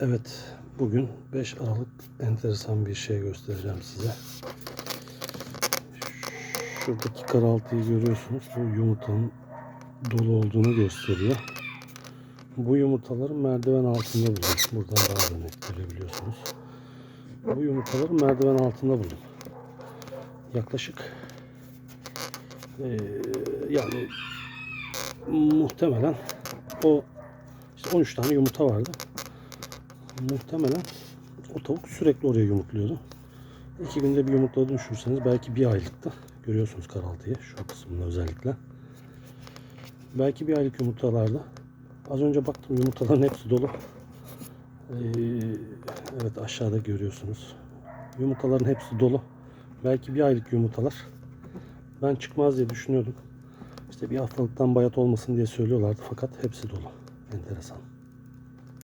Evet, bugün 5 Aralık enteresan bir şey göstereceğim size. Şuradaki karaltıyı görüyorsunuz. Bu yumurtanın dolu olduğunu gösteriyor. Bu yumurtaları merdiven altında buldum. Buradan daha da net görebiliyorsunuz. Bu yumurtaları merdiven altında buldum. Yaklaşık eee, yani muhtemelen o işte 13 tane yumurta vardı. Muhtemelen o tavuk sürekli oraya yumurtluyordu. İki günde bir yumurtladı düşürseniz belki bir aylıkta. Görüyorsunuz karaltıyı şu kısmında özellikle. Belki bir aylık yumurtalarda. Az önce baktım yumurtaların hepsi dolu. Ee, evet aşağıda görüyorsunuz. Yumurtaların hepsi dolu. Belki bir aylık yumurtalar. Ben çıkmaz diye düşünüyordum. İşte bir haftalıktan bayat olmasın diye söylüyorlardı fakat hepsi dolu. Enteresan.